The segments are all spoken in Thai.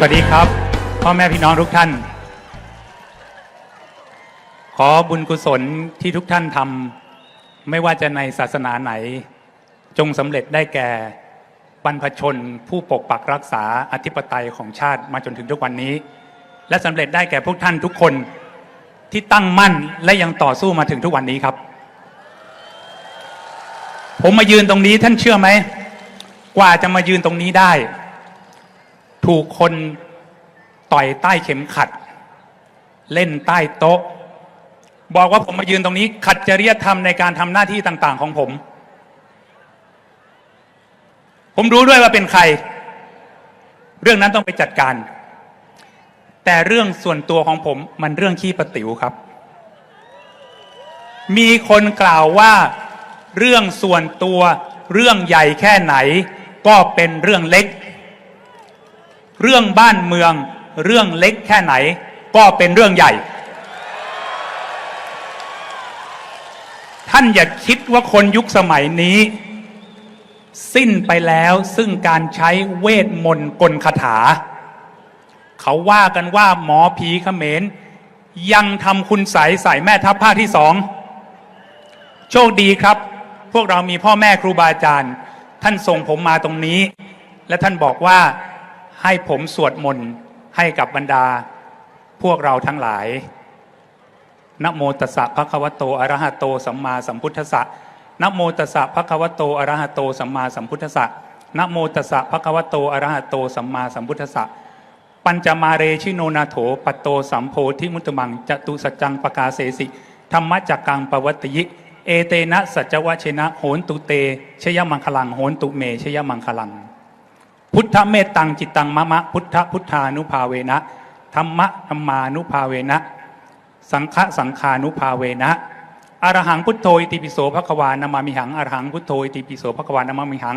สวัสดีครับ พ่อแม่พี่น้องทุกท่าน ขอบุญกุศลที่ทุกท่านทำไม่ว่าจะในศาสนาไหน จงสำเร็จได้แก่บรรพชน ผู้ปกปักรักษาอธิปไตยของชาติมาจนถึงทุกวันนี้ และสำเร็จได้แก่พวกท่านทุกคนที่ตั้งมั่นและยังต่อสู้มาถึงทุกวันนี้ครับ ผมมายืนตรงนี้ท่านเชื่อไหมกว่าจะมายืนตรงนี้ได้ ถูกคนต่อยใต้เข็มขัด เล่นใต้โต๊ะ บอกว่าผมมายืนตรงนี้ ขัดจริยธรรมในการทำหน้าที่ต่าง ๆ ของผม ผมรู้ด้วยว่าเป็นใคร เรื่องนั้นต้องไปจัดการ แต่เรื่องส่วนตัวของผมมันเรื่องขี้ประติ๋วครับ มีคนกล่าวว่าเรื่องส่วนตัวเรื่องใหญ่แค่ไหน ก็เป็นเรื่องเล็ก เรื่องบ้านเมืองเรื่องเล็กแค่ไหน ก็เป็นเรื่องใหญ่ ท่านอย่าคิดว่าคนยุคสมัยนี้ สิ้นไปแล้วซึ่งการใช้เวทมนต์กลคาถา เขาว่ากันว่าหมอผีเขมรยังทำคุณใสใส่แม่ทัพภาคที่สองโชคดีครับ พวกเรามีพ่อแม่ครูบาอาจารย์ ท่านส่งผมมาตรงนี้ และท่านบอกว่า ให้ผมสวดมนต์ให้กับบรรดา พวกเราทั้งหลายนะโมตัสสะภะคะวะโตอะระหะโตสัมมาสัมพุทธัสสะนะโมตัสสะภะคะวะโตอะระหะโตสัมมาสัมพุทธัสสะนะโมตัสสะภะคะวะโตอะระหะโตสัมมาสัมพุทธัสสะปัญจมาเรชิโนนาโถปัตโตสัมโพธิมุตตมังจตุสัจจังปกาเสสิธรรมจักกังปวัตติยิเอเตนะสัจวะเชนะโหนตุเตชยมังคลังโหนตุเมชยมังคลัง พุทธเมตตังจิตตังมะมะพุทธพุทธานุภาเวนะธรรมะธรรมานุภาเวนะ สังฆสังฆานุภาเวนะอรหังพุทโธอิติปิโสภควานามามิหังอรหังพุทโธอิติปิโสภควานามามิหัง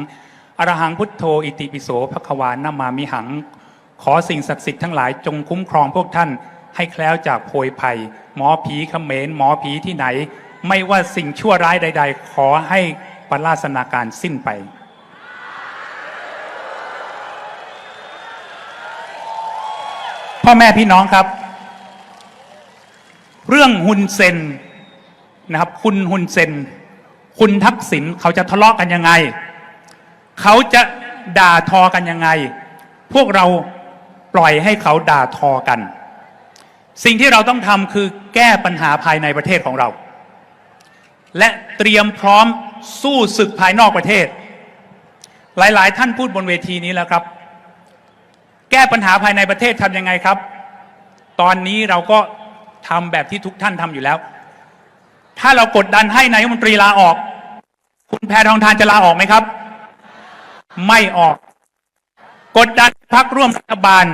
อรหังพุทโธอิติปิโสภควานามามิหัง ขอสิ่งศักดิ์สิทธิ์ทั้งหลายจงคุ้มครองพวกท่าน ให้แคล้วจากโพยภัย หมอผีเขมรหมอผีที่ไหน ไม่ว่าสิ่งชั่วร้ายใด ๆ ขอให้ปราศนาการสิ้นไป พ่อแม่พี่น้องครับ เรื่องฮุนเซนนะครับ คุณฮุนเซน คุณทักษิณเขาจะทะเลาะกันยังไง เขาจะด่าทอกันยังไง พวกเราปล่อยให้เขาด่าทอกัน สิ่งที่เราต้องทำคือแก้ปัญหาภายในประเทศของเรา และเตรียมพร้อมสู้ศึกภายนอกประเทศ หลาย ๆ ท่านพูดบนเวทีนี้แล้วครับ แก้ปัญหาภายในประเทศทำยังไงครับ ตอนนี้เราก็ทำแบบที่ทุกท่านทำอยู่แล้ว ถ้าเรากดดันให้นายกมนตรีลาออก คุณแพทองทานจะลาออกไหมครับ ไม่ออก กดดันพักร่วมรัฐบาล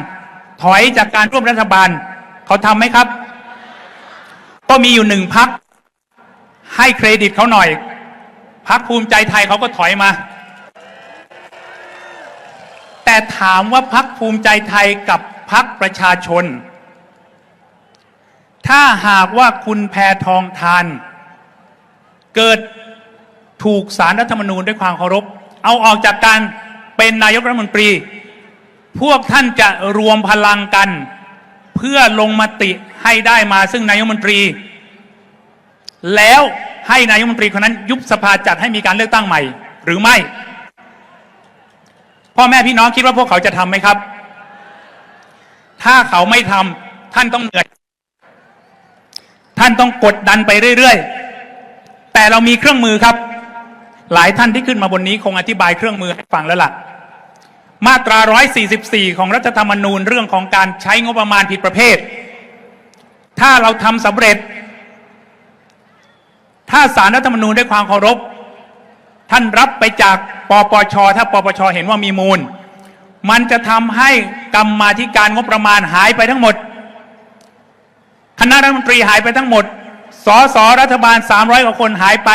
ถอยจากการร่วมรัฐบาล เขาทำไหมครับ ก็มีอยู่หนึ่งพักให้เครดิตเขาหน่อยพักภูมิใจไทยเขาก็ถอยมา ถามว่าพักภูมิใจไทยกับพักประชาชน ถ้าหากว่าคุณแพทองทาน เกิดถูกสารรัฐธรรมนูญด้วยความเคารพ เอาออกจากการเป็นนายกรัฐมนตรี พวกท่านจะรวมพลังกัน เพื่อลงมติให้ได้มาซึ่งนายกรัฐมนตรี แล้วให้นายกรัฐมนตรีคนนั้นยุบสภาจัดให้มีการเลือกตั้งใหม่ หรือไม่ พ่อแม่พี่น้องคิดว่าพวกเขาจะทำไหมครับ ถ้าเขาไม่ทำท่านต้องเหนื่อย ท่านต้องกดดันไปเรื่อยๆ แต่เรามีเครื่องมือครับ หลายท่านที่ขึ้นมาบนนี้คงอธิบายเครื่องมือให้ฟังแล้วล่ะ มาตรา 144 ของรัฐธรรมนูญเรื่องของการใช้งบประมาณผิดประเภท ถ้าเราทำสำเร็จ ถ้าสารรัฐธรรมนูญด้วยความเคารพ ท่านรับไปจาก ปปช ถ้าปปช เห็นว่ามีมูล มันจะทำให้กรรมาธิการงบประมาณหายไปทั้งหมด คณะรัฐมนตรีหายไปทั้งหมด สสรัฐบาล 300 กว่าคนหายไป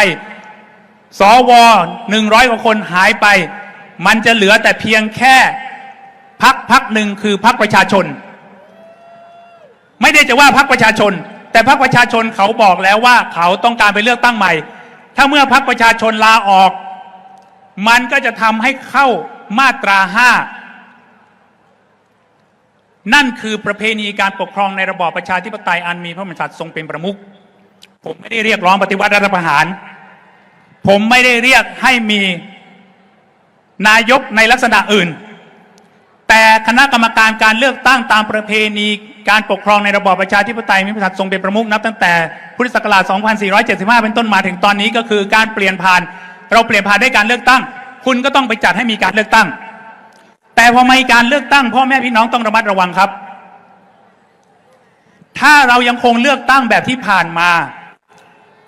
สว 100 กว่าคนหายไป มันจะเหลือแต่เพียงแค่พักพักหนึ่งคือพักประชาชน ไม่ได้จะว่าพักประชาชน แต่พักประชาชนเขาบอกแล้วว่าเขาต้องการไปเลือกตั้งใหม่ ถ้าเมื่อพักประชาชนลาออก มันก็จะทำให้เข้ามาตราห้านั่นคือประเพณีการปกครองในระบอบประชาธิปไตยอันมีพระมหากษัตริย์ทรงเป็นประมุขผมไม่ได้เรียกร้องปฏิวัติรัฐประหาร ผมไม่ได้เรียกให้มีนายกในลักษณะอื่น แต่คณะกรรมการการเลือกตั้งตามประเพณีการปกครองในระบอบประชาธิปไตยมีพระมหากษัตริย์ทรงเป็นประมุขนับตั้งแต่พุทธศักราช 2475 เป็นต้นมาถึงตอนนี้ก็คือการเปลี่ยนผ่าน เราเปลี่ยนผ่านด้วยการเลือกตั้ง คุณก็ต้องไปจัดให้มีการเลือกตั้ง แต่พอไมีการเลือกตั้งพ่อแม่พี่น้องต้องระมัดระวังครับ ถ้าเรายังคงเลือกตั้งแบบที่ผ่านมา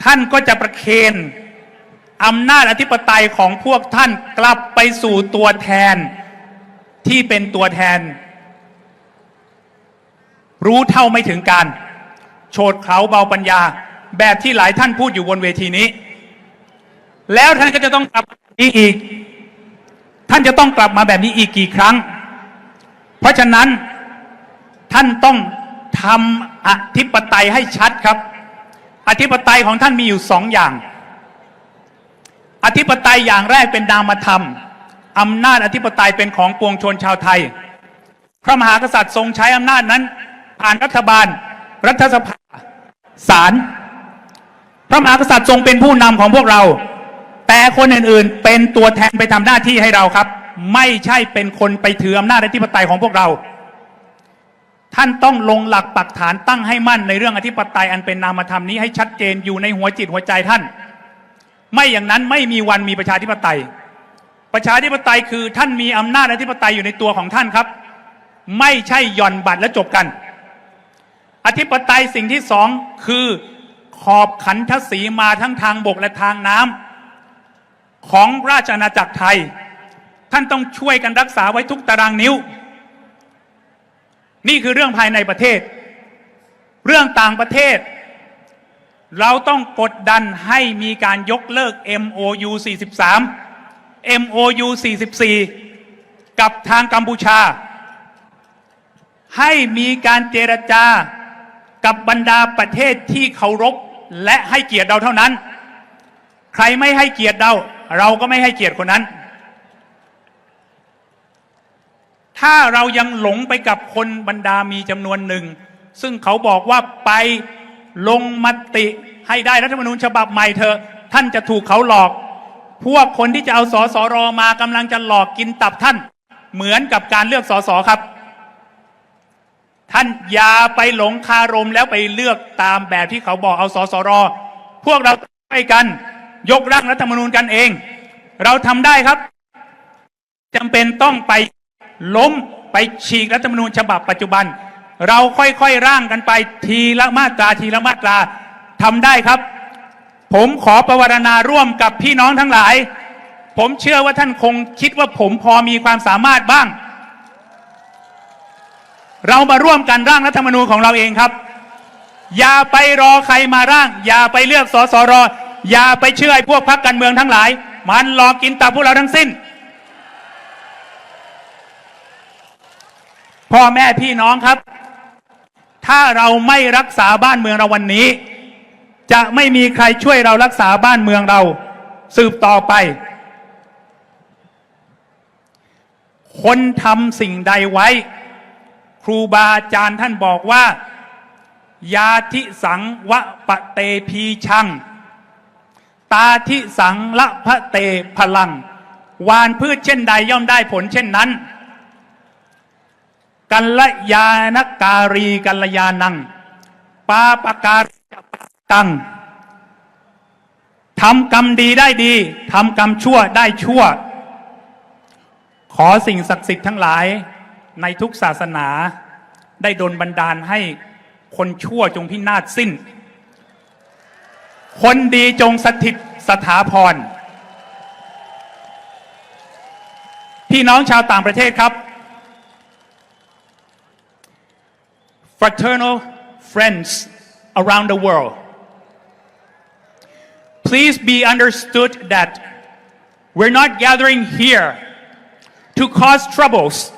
ท่านก็จะประเคนอำนาจอธิปไตยของพวกท่านกลับไปสู่ตัวแทนที่เป็นตัวแทน รู้เท่าไม่ถึงการ โฉดเขาเบาปัญญา แบบที่หลายท่านพูดอยู่บนเวทีนี้ แล้วท่านก็จะต้องกลับมาแบบนี้อีก ท่านจะต้องกลับมาแบบนี้อีกกี่ครั้ง เพราะฉะนั้นท่านต้องทำอธิปไตยให้ชัดครับ อธิปไตยของท่านมีอยู่สองอย่าง อธิปไตยอย่างแรกเป็นนามธรรมอำนาจอธิปไตยเป็นของปวงชนชาวไทย พระมหากษัตริย์ทรงใช้อำนาจนั้น ผ่านรัฐบาล รัฐสภาศาลพระมหากษัตริย์ทรงเป็นผู้นำของพวกเรา แต่คนอื่นๆ เป็นตัวแทนไปทำหน้าที่ให้เราครับ ไม่ใช่เป็นคนไปถืออำนาจอธิปไตยของพวกเรา ท่านต้องลงหลักปักฐานตั้งให้มั่นในเรื่องอธิปไตยอันเป็นนามธรรมนี้ให้ชัดเจนอยู่ในหัวจิตหัวใจท่าน ไม่อย่างนั้นไม่มีวันมีประชาธิปไตย ประชาธิปไตยคือท่านมีอำนาจอธิปไตยอยู่ในตัวของท่านครับ ไม่ใช่หย่อนบัตรและจบกัน อธิปไตยสิ่งที่สองคือขอบขันทศีมาทั้งทางบกและทางน้ำ ของราชอาณาจักรไทย ท่านต้องช่วยกันรักษาไว้ทุกตารางนิ้ว นี่คือเรื่องภายในประเทศ เรื่องต่างประเทศ เราต้องกดดันให้มีการยกเลิก MOU 43 MOU 44 กับทางกัมพูชา ให้มีการเจรจากับบรรดาประเทศที่เคารพและให้เกียรติเราเท่านั้น ใครไม่ให้เกียรติเรา เราก็ไม่ให้เกียรติคนนั้น ถ้าเรายังหลงไปกับคนบรรดามีจำนวนหนึ่ง ซึ่งเขาบอกว่าไปลงมติให้ได้รัฐธรรมนูญฉบับใหม่เถอะ ท่านจะถูกเขาหลอก พวกคนที่จะเอาสอสอรอมากำลังจะหลอกกินตับท่าน เหมือนกับการเลือกสอสอครับ ท่านอย่าไปหลงคารมแล้วไปเลือกตามแบบที่เขาบอกเอาสอสอรอ พวกเราไปกัน ยกร่างรัฐธรรมนูญกันเอง เราทำได้ครับจำเป็นต้องไปล้มไปฉีกรัฐธรรมนูญฉบับปัจจุบัน เราค่อยๆร่างกันไปทีละมาตราทีละมาตราทำได้ครับ ผมขอประวรณาร่วมกับพี่น้องทั้งหลาย ผมเชื่อว่าท่านคงคิดว่าผมพอมีความสามารถบ้าง เรามาร่วมกันร่างรัฐธรรมนูญของเราเองครับ อย่าไปรอใครมาร่าง อย่าไปเลือกสสร อย่าไปเชื่อไอ้พวกพรรคการเมืองทั้งหลาย มันหลอกกินตับพวกเราทั้งสิ้น พ่อแม่พี่น้องครับ ถ้าเราไม่รักษาบ้านเมืองเราวันนี้ จะไม่มีใครช่วยเรารักษาบ้านเมืองเรา สืบต่อไป คนทำสิ่งใดไว้ ครูบาอาจารย์ท่านบอกว่า ยาทิสังวะปะเตพีชัง ตาทิสังละพระเตพลัง วานพืชเช่นใดย่อมได้ผลเช่นนั้น กัลยานการีกัลยานัง ปาปการจะปตังทำกรรมดีได้ดีทำกรรมชั่วได้ชั่ว ขอสิ่งศักดิ์สิทธิ์ทั้งหลายในทุกศาสนาได้ดลบันดาลให้คนชั่วจงพินาศสิ้น คนดีจงสถิตสถาพร พี่น้องชาวต่างประเทศครับ fraternal friends around the world please be understood that we're not gathering here to cause troubles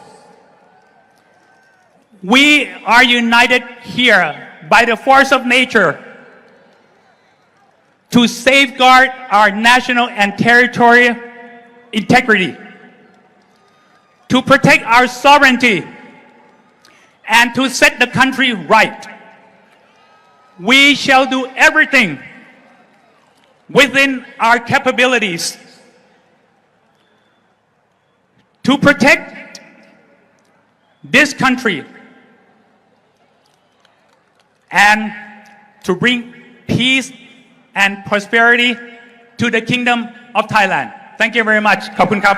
we are united here by the force of nature to safeguard our national and territorial integrity, to protect our sovereignty, and to set the country right. We shall do everything within our capabilities to protect this country and to bring peace and prosperity to the kingdom of Thailand. Thank you very much. ขอบคุณครับ